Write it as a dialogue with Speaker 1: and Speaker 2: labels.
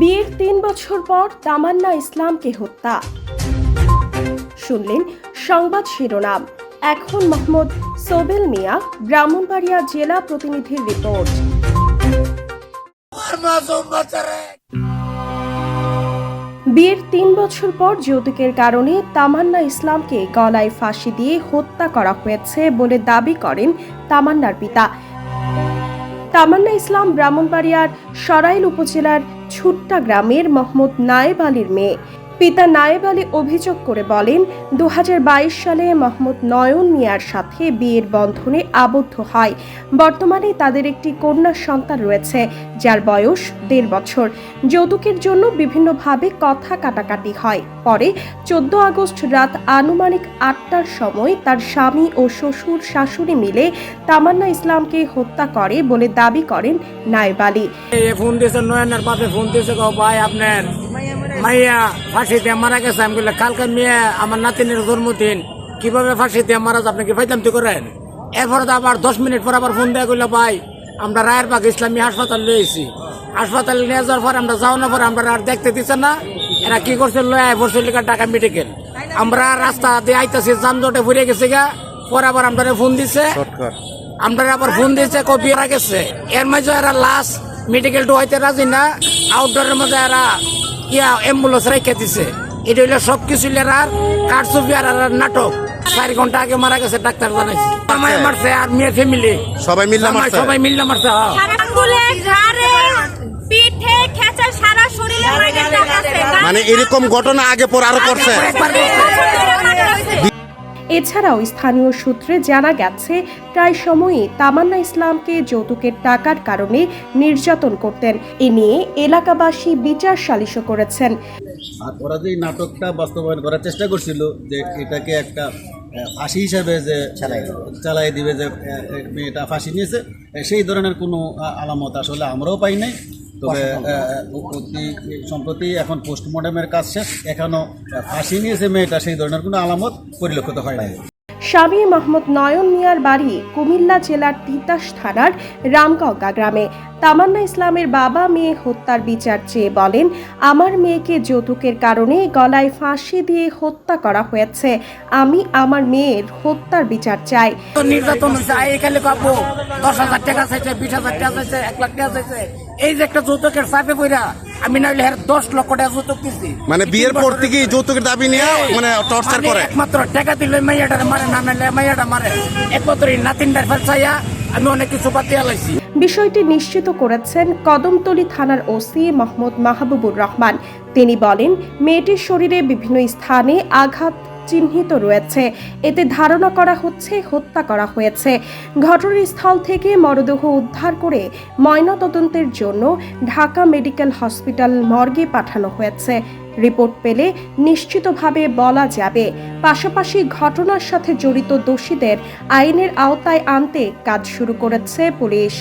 Speaker 1: বিয়ের তিন বছর পর তামান্না ইসলামকে হত্যা। শুনলেন সংবাদ শিরোনাম। এখন মোহাম্মদ সোবেল মিয়া, ব্রাহ্মণবাড়িয়া জেলা প্রতিনিধির রিপোর্ট। বিয়ের তিন বছর পর যৌতুকের কারণে তামান্না ইসলামকে গলায় ফাঁসি দিয়ে হত্যা করা হয়েছে বলে দাবি করেন তামান্নার পিতা। তামান্না ইসলাম ব্রাহ্মণবাড়িয়ার সরাইল উপজেলার ছুট্টা গ্রামের মোহাম্মদ নায়েব আলীর মেয়ে। পিতা নায়েব আলী অভিযোগ করে বলেন দু হাজার বাইশ সালে মোহাম্মদ নয়ন মিয়ার সাথে বিয়ের বন্ধনে আবদ্ধ হয়। বর্তমানে তাদের একটি কন্যা সন্তান রয়েছে, যার বয়স দেড় বছর। যৌতুকের জন্য বিভিন্নভাবে কথা কাটাকাটি হয়। পরে চোদ্দ আগস্ট রাত আনুমানিক আটটার সময় তার স্বামী ও শ্বশুর শাশুড়ি মিলে তামান্না ইসলামকে হত্যা করে বলে দাবি করেন নায়েব আলী।
Speaker 2: ফোন দিয়েছে নয়নের বাপে, ফোন দিয়েছে ভাই আপনার মাইয়া ফাঁসিতে মারা গেছে। আমি বললাম কালকে মেয়ে আমার নাতিনের জন্মদিন। কীভাবে ফাঁসিতে মারা আপনি কি ফাইতাম তো করেন? এরপরে তো আবার দশ মিনিট পর আবার ফোন দেওয়া করল ভাই আমরা রায়েরবাগ ইসলামী হাসপাতাল লয়েছি হাসপাতালে নিয়ে যাওয়ার পর আমরা যাওয়ানোর পর আমরা আর দেখতে দিচ্ছে না। এরা কি করছে? লয় লিখা টাকা মেডিকেল। আমরা রাস্তা দিয়ে আইতেছি যানজটে ভরে গেছে গা। পরে আবার আমরা ফোন দিছে। আমরা আবার ফোন দিয়েছে কপি এরা গেছে। এর মাঝে এরা লাশ মেডিকেল টু হইতে রাজি না। আউটডোরের মধ্যে এরা ইয়া অ্যাম্বুলেন্স রেখে দিছে। এটা হইল সব কিছু লেরার কারচুপি আর আর নাটক। চার ঘণ্টা আগে মারা গেছে ডাক্তার জানাইছে। আমায় মারছে আর মেয়ে ফ্যামিলি
Speaker 3: সবাই মিল্লা মারছে?
Speaker 2: সবাই মিল্লা মারছে হ্যাঁ।
Speaker 4: পিঠে খেচা সারা শরীরে
Speaker 3: মানে এরকম ঘটনা আগে পর আরও করছে?
Speaker 1: এছাড়াও স্থানীয় সূত্রে জানা গেছে প্রায় সময়ই তামান্না ইসলামকে যৌতুকের টাকার কারণে নির্যাতন করতেন। এ নিয়ে এলাকাবাসী বিচার সালিশও করেছেন।
Speaker 5: আর ওরা যে নাটকটা বাস্তবায়ন করার চেষ্টা করছিল যে এটাকে একটা ফাঁসি হিসাবে যে চালাই দিবে। যে মেয়েটা ফাঁসি নিয়েছে সেই ধরনের কোনো আলামত আসলে আমরাও পাই নাই। তবে অতি সম্প্রতি এখন পোস্টমর্টমের কাজ শেষ। এখনও আসেনি ফাঁসি নিয়েছে মেয়েটা সেই ধরনের কোনো আলামত পরিলক্ষিত হয় নাই।
Speaker 1: স্বামী মোহাম্মদ নয়ন মিয়ার বাড়ি কুমিল্লা জেলার তিতাস থানার রামগঙ্গা গ্রামে। তামান্না ইসলামের বাবা মেয়ে হত্যার বিচার চেয়ে বলেন, আমার মেয়েকে যৌতুকের কারণে গলায় ফাঁসি দিয়ে হত্যা করা হয়েছে। আমি আমার মেয়ের হত্যার বিচার চাই।
Speaker 2: নির্যাতন এখানে পাবো দশ হাজার টাকা চাইছে, বিশ হাজার টাকা চাইছে, এক লাখ টাকা চাইছে। এই যে একটা যৌতুকের চাপে পইরা আমি নাইলে হের দশ লক্ষ টাকা যৌতুক দিছি।
Speaker 3: মানে বিয়ের পর থেকে যৌতুকের দাবি নিয়ে মানে টর্চার
Speaker 2: মানে
Speaker 3: করে।
Speaker 2: একমাত্র টাকা দিলে মাইয়াটার মারে না নাইলে মাইয়াটা মারে। একমাত্র নাতিনটার ফেলছাইয়া আমি অনেক কিছু পাতি আলাইছি
Speaker 1: বিষয়টি নিশ্চিত করেছেন কদমতলী থানার ওসি মোহাম্মদ মাহবুবুর রহমান। তিনি বলেন মেয়েটির শরীরে বিভিন্ন স্থানে আঘাত চিহ্নিত রয়েছে। এতে ধারণা করা হচ্ছে, হত্যা করা হয়েছে। ঘটনাস্থল থেকে মরদেহ উদ্ধার করে ময়নাতদন্তের জন্য ঢাকা মেডিকেল হসপিটাল মর্গে পাঠানো হয়েছে। রিপোর্ট পেলে নিশ্চিতভাবে বলা যাবে, পাশাপাশি ঘটনার সাথে জড়িত দোষীদের আইনের আওতায় আনতে কাজ শুরু করেছে পুলিশ।